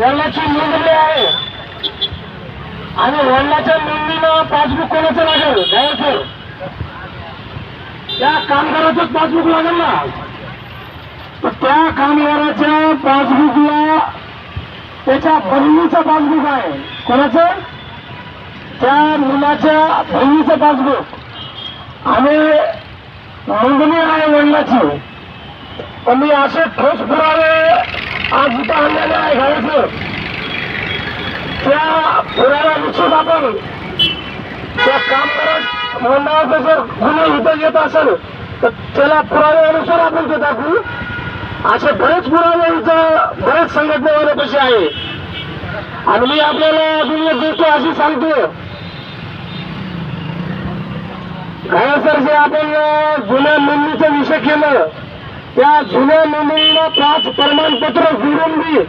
वडिलाची नोंदणी आहे. आणि वडिलाच्या नोंदणीला पासबुक कोणाचं लागेल? ड्रायव्हरचं. त्या कामगाराचंच पासबुक लागेल ना. तर त्या कामगाराच्या पासबुकला त्याच्या बहिणीचं पासबुक आहे. कोणाचं? त्या मुलाच्या बहिणीचं पासबुक. आणि नोंदणी आहे वडिलाची. पण मी असे ठोस पुरावे आज इथं आणलेले आहे घराचं त्या पुराला पुराव्यानुसार आपण त्या काम करत मंडळाचा जर गुन्हे इथं येत असेल तर त्याला पुराव्यानुसार आपण ते दाखवू. असे बरेच पुरावे इथं बरेच कसे आहे. आणि मी आपल्याला अजून एक गोष्ट अशी सांगतो सर जे आपण अं, जुन्या नोंदणीचा विषय केलं त्या जुन्या नोंदणीला पाच प्रमाणपत्र जोडून बी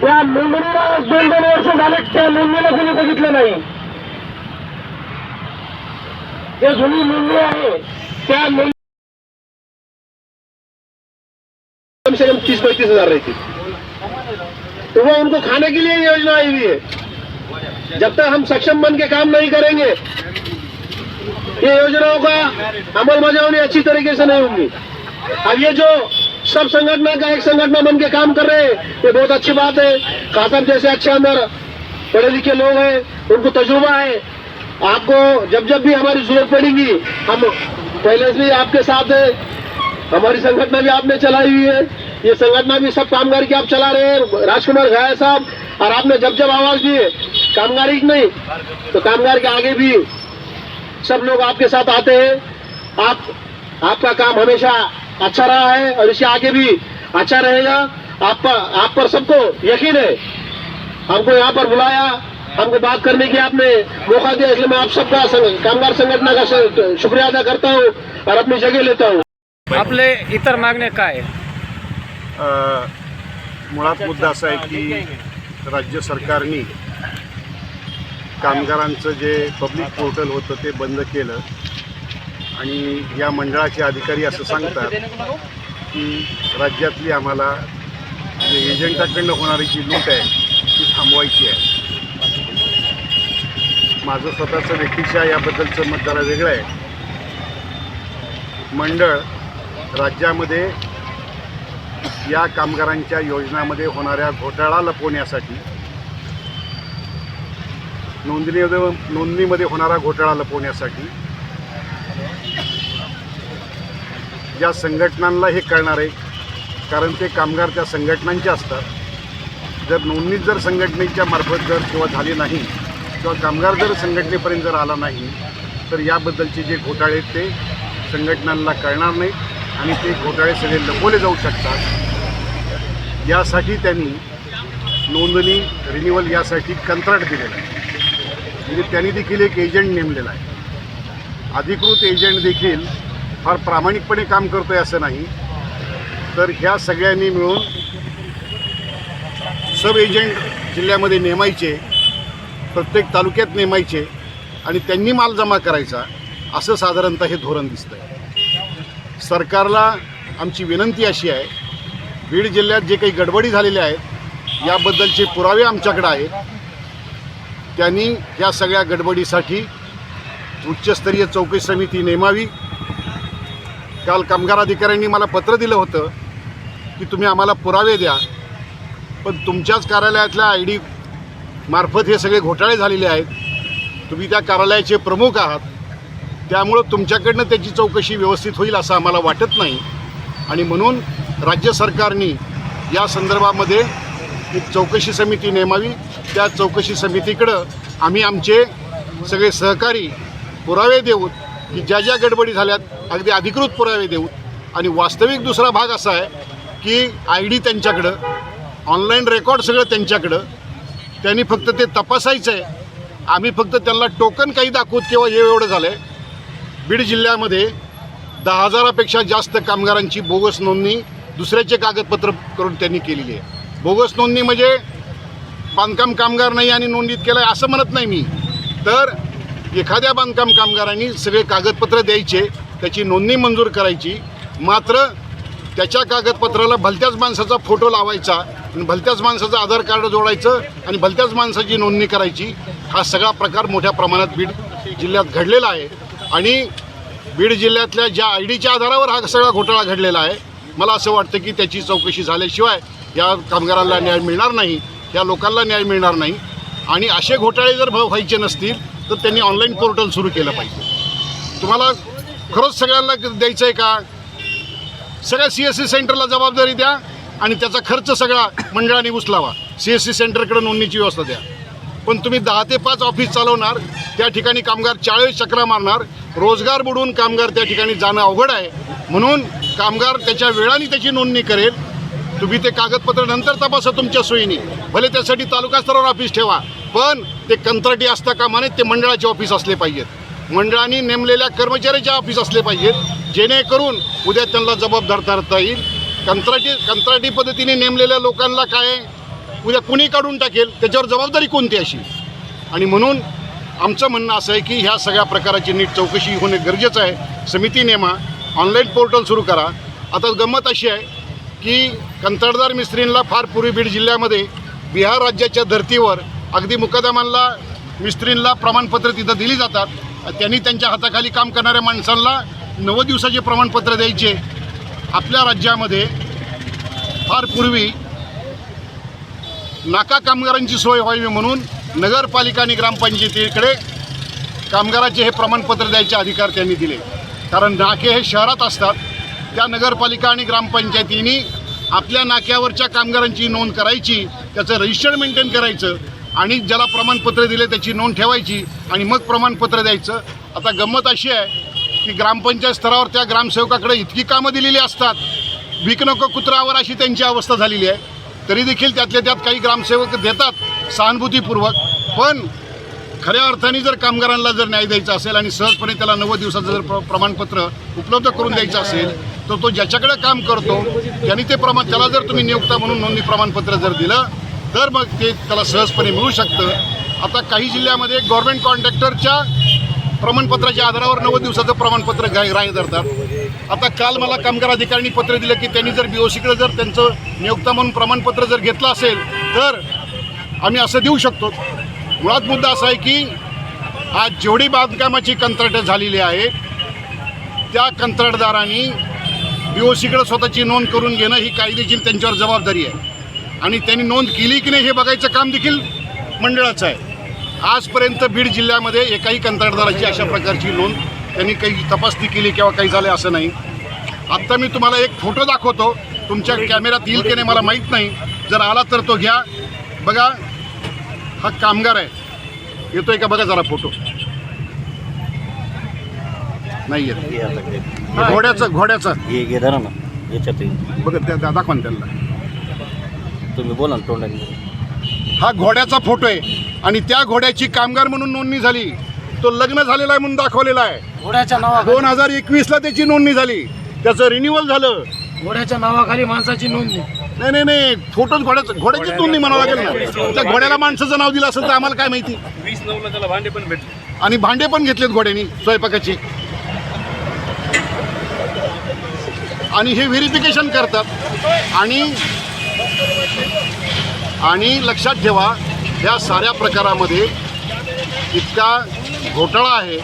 त्या नोंदणीला दोन दोन वर्ष झाले त्या नोंदणीला कोणी बघितलं नाही. जे जुनी नोंदणी आहे त्या नोंदणी कम से कम तीस पैंतीस हजार रहती तो वो उनको खाने के लिए योजना आई हुई है। जब तक हम सक्षम बन के काम नहीं करेंगे ये योजनाओं का अमल मजावनी अच्छी तरीके से नहीं होंगी। अब ये जो सब संगठन का एक संगठन बन के काम कर रहे हैं, ये बहुत अच्छी बात है। खासम जैसे अच्छे अंदर पढ़े लिखे लोग हैं, उनको तजुर्बा है। आपको जब जब भी हमारी ज़रूरत पड़ेगी, हम पहले से आपके साथ है। हमारी संगठन भी आपने चलाई हुई है। ये संगठन भी सब कामगार की आप चला रहे हैं। राजकुमार घाया साहब, और आपने जब जब आवाज़ दी है कामगारी नहीं तो कामगार के आगे भी सब लोग आपके साथ आते हैं। आप, आपका काम हमेशा अच्छा रहा है और इससे आगे भी अच्छा रहेगा। आप पर आप पर सबको यकीन है। हमको यहाँ पर बुलाया हमको बात करने की आपने मौका दिया इसलिए मैं आप सबका संग- कामगार संगठन का शुक्रिया अदा करता हूँ और अपनी जगह लेता हूँ। आपले इतर मागण्या काय? अ, मुळात मुद्दा असा आहे की राज्य सरकारने कामगारांचं जे पब्लिक पोर्टल होतं ते बंद केलं. आणि या मंडळाचे अधिकारी असं सांगतात की राज्यातली आम्हाला जे एजंटाकडनं होणारी जी लूट आहे ती थांबवायची आहे. माझं स्वतःचं व्यक्तिशः याबद्दलचं मत जरा वेगळं आहे. मंडळ राज्यामध्ये या कामगारांच्या योजनामध्ये होणाऱ्या घोटाळा लपवण्यासाठी नोंदणीमध्ये नोंदणीमध्ये होणारा घोटाळा लपवण्यासाठी ज्या संघटनांना हे कळणार आहे कारण ते कामगार त्या संघटनांचे असतात. जर नोंदणी जर संघटनेच्या मार्फत जर किंवा झाली नाही किंवा कामगार जर संघटनेपर्यंत जर आला नाही तर याबद्दलचे जे घोटाळे आहेत ते संघटनांना कळणार नाहीत आणि ते घोटाळे सगळे लपवले जाऊ शकतात. यासाठी त्यांनी नोंदणी रिन्युअल यासाठी कंत्राट दिलेलं आहे. म्हणजे त्यांनी देखील एक एजंट नेमलेला आहे. अधिकृत एजंट देखील फार प्रामाणिकपणे काम करतोय असं नाही. तर ह्या सगळ्यांनी मिळून सब एजंट जिल्ह्यामध्ये नेमायचे प्रत्येक तालुक्यात नेमायचे आणि त्यांनी माल जमा करायचा असं साधारणतः हे धोरण दिसतं आहे सरकारला आमची विनंती अशी आहे बीड जिल्ह्यात जे काही गडबडी झालेल्या आहेत याबद्दलचे पुरावे आमच्याकडे आहेत. त्यांनी या सगळ्या गडबडीसाठी उच्चस्तरीय चौकशी समिती नेमावी काल कामगार अधिकाऱ्यांनी मला पत्र दिलं होतं की तुम्ही आम्हाला पुरावे द्या. पण तुमच्याच कार्यालयातल्या आय डी मार्फत हे सगळे घोटाळे झालेले आहेत. तुम्ही त्या कार्यालयाचे प्रमुख आहात. त्यामुळं तुमच्याकडनं त्याची चौकशी व्यवस्थित होईल असं आम्हाला वाटत नाही. आणि म्हणून राज्य सरकारने या संदर्भामध्ये एक चौकशी समिती नेमावी. त्या चौकशी समितीकडं आम्ही आमचे सगळे सहकारी पुरावे देऊत की ज्या ज्या गडबडी झाल्यात अगदी अधिकृत पुरावे देऊ. आणि वास्तविक दुसरा भाग असा आहे की आय डी त्यांच्याकडं ऑनलाईन रेकॉर्ड सगळं त्यांच्याकडं. त्यांनी फक्त ते तपासायचं आहे आम्ही फक्त त्यांना टोकन काही दाखवत किंवा हे एवढं झालं आहे बीड जिल्ह्यामध्ये दहा हजारापेक्षा जास्त कामगारांची बोगस नोंदणी दुसऱ्याचे कागदपत्र करून त्यांनी केलेली आहे. बोगस नोंदणी म्हणजे बांधकाम कामगार नाही आणि नोंदणीत केलं आहे असं म्हणत नाही मी. तर एखाद्या बांधकाम कामगारांनी सगळे कागदपत्र द्यायचे त्याची नोंदणी मंजूर करायची मात्र त्याच्या कागदपत्राला भलत्याच माणसाचा फोटो लावायचा आणि भलत्याच माणसाचं आधार कार्ड जोडायचं आणि भलत्याच माणसाची नोंदणी करायची हा सगळा प्रकार मोठ्या प्रमाणात बीड जिल्ह्यात घडलेला आहे. आणि बीड जिल्ह्यातल्या ज्या आय डीच्या आधारावर हा सगळा घोटाळा घडलेला आहे मला असं वाटतं की त्याची चौकशी झाल्याशिवाय या कामगारांना न्याय मिळणार नाही या लोकांना न्याय मिळणार नाही. आणि असे घोटाळे जर भाव व्हायचे नसतील तर त्यांनी ऑनलाईन पोर्टल सुरू केलं पाहिजे. तुम्हाला खरंच सगळ्यांना द्यायचं आहे का? सगळ्या सी एस सी सेंटरला जबाबदारी द्या आणि त्याचा खर्च सगळा मंडळाने उचलावा. सी एस सी सेंटरकडे नोंदणीची व्यवस्था द्या. पण तुम्ही दहा ते पाच ऑफिस चालवणार त्या ठिकाणी कामगार चाळीस चक्रा मारणार रोजगार बुडवून कामगार त्या ठिकाणी जाणं अवघड आहे. म्हणून कामगार त्याच्या वेळाने त्याची नोंदणी करेल तुम्ही ते कागदपत्र नंतर तपासा तुमच्या सोयीने. भले त्यासाठी तालुका स्तरावर ऑफिस ठेवा पण ते कंत्राटी असता कामा नये ते मंडळाचे ऑफिस असले पाहिजेत. मंडळाने नेमलेल्या कर्मचाऱ्याचे ऑफिस असले पाहिजेत जेणेकरून उद्या त्यांना जबाबदार धरता येईल. कंत्राटी कंत्राटी पद्धतीने नेमलेल्या लोकांना काय उद्या कुणी काढून टाकेल त्याच्यावर जबाबदारी कोणती अशी? आणि म्हणून आमचं म्हणणं असं आहे की ह्या सगळ्या प्रकाराची नीट चौकशी होणे गरजेचं आहे. समिती नेमा ऑनलाईन पोर्टल सुरू करा. आता गंमत अशी आहे की कंत्राटदार मिस्त्रींना फार पूर्वी बीड जिल्ह्यामध्ये बिहार राज्याच्या धर्तीवर अगदी मुकदमांना मिस्त्रींना प्रमाणपत्र तिथं दिली जातात. त्यांनी त्यांच्या हाताखाली काम करणाऱ्या माणसांना नव्वद दिवसाचे प्रमाणपत्र द्यायचे. आपल्या राज्यामध्ये फार पूर्वी नाका कामगारांची सोय व्हावी म्हणून नगरपालिका आणि ग्रामपंचायतीकडे कामगाराचे हे प्रमाणपत्र द्यायचे अधिकार त्यांनी दिले. कारण नाके हे शहरात असतात. त्या नगरपालिका आणि ग्रामपंचायतींनी आपल्या नाक्यावरच्या कामगारांची नोंद करायची त्याचं रजिस्टर मेंटेन करायचं आणि ज्याला प्रमाणपत्र दिले त्याची नोंद ठेवायची आणि मग प्रमाणपत्र द्यायचं. आता गंमत अशी आहे की ग्रामपंचायत स्तरावर त्या ग्रामसेवकाकडे इतकी कामं दिलेली असतात. भीक नको कुत्रावर अशी त्यांची अवस्था झालेली आहे. तरी देखील त्यातल्या त्यात काही ग्रामसेवक देतात सहानुभूतीपूर्वक. पण खऱ्या अर्थाने जर कामगारांना जर न्याय द्यायचा असेल आणि सहजपणे त्याला नव्वद दिवसाचं जर प्र प्रमाणपत्र उपलब्ध करून द्यायचं असेल तर तो ज्याच्याकडे काम करतो त्यांनी ते प्रमाण त्याला जर तुम्ही नियुक्ता म्हणून नोंदणी प्रमाणपत्र जर दिलं तर मग ते त्याला सहजपणे मिळू शकतं. आता काही जिल्ह्यामध्ये गव्हर्नमेंट कॉन्ट्रॅक्टरच्या प्रमाणपत्राच्या आधारावर नव्वद दिवसाचं प्रमाणपत्र गाय ग्राह्य धरतात आता काल मला कामगार अधिकाऱ्यांनी पत्र दिलं की त्यांनी जर बी ओ सीकडे जर त्यांचं नियुक्ता म्हणून प्रमाणपत्र जर घेतलं असेल तर आम्ही असं देऊ शकतो. मुळात मुद्दा असा आहे की आज जेवढी बांधकामाची कंत्राटं झालेली आहेत त्या कंत्राटदारांनी बी ओ सीकडे स्वतःची नोंद करून घेणं ही कायदेशीर त्यांच्यावर जबाबदारी आहे. आणि त्यांनी नोंद केली की नाही हे बघायचं काम देखील मंडळाचं आहे. आजपर्यंत बीड जिल्ह्यामध्ये एकाही कंत्राटदाराची अशा प्रकारची नोंद त्यांनी काही तपासणी केली किंवा काही झाले असं नाही. आत्ता मी तुम्हाला एक फोटो दाखवतो. तुमच्या कॅमेऱ्यात येईल की नाही मला माहीत नाही. जर आला तर तो घ्या. बघा हा कामगार आहे. येतोय का बघा जरा फोटो. नाही येत. घोड्याचा घोड्याचा. हे घे धरा ना. याच्यात. बघा त्या त्या- दाखवा ना त्यांना. तुम्ही बोला ना तोंडाने. हा घोड्याचा फोटो आहे. आणि त्या घोड्याची कामगार म्हणून नोंदणी झाली. तो लग्न झालेला आहे म्हणून दाखवलेला आहे. घोड्याच्या नावा दोन हजार एकवीसला त्याची नोंदणी झाली. त्याचं रिन्युअल झालं. घोड्याच्या नावाखाली माणसाची नोंदणी नाही. नाही नाही फोटोच घोड्याचं घोड्याचीच नोंदणी म्हणावं लागेल ना. त्या घोड्याला माणसाचं नाव दिलं असेल तर आम्हाला काय माहिती? वीस नऊला त्याला भांडे पण भेटले. आणि भांडे पण घेतलेत घोड्यानी स्वयंपाकाची. आणि हे व्हेरिफिकेशन करतात. आणि आणि लक्षात ठेवा या साऱ्या प्रकारामध्ये इतका घोटाळा आहे.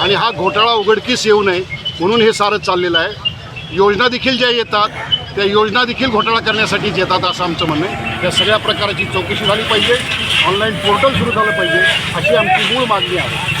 आणि हा घोटाळा उघडकीस येऊ नये म्हणून हे सारं चाललेलं आहे. योजना देखील ज्या येतात त्या योजना देखील घोटाळा करण्यासाठीच येतात असं आमचं म्हणणं आहे. या सगळ्या प्रकाराची चौकशी झाली पाहिजे. ऑनलाईन पोर्टल सुरू झालं पाहिजे अशी आमची मूळ मागणी आहे.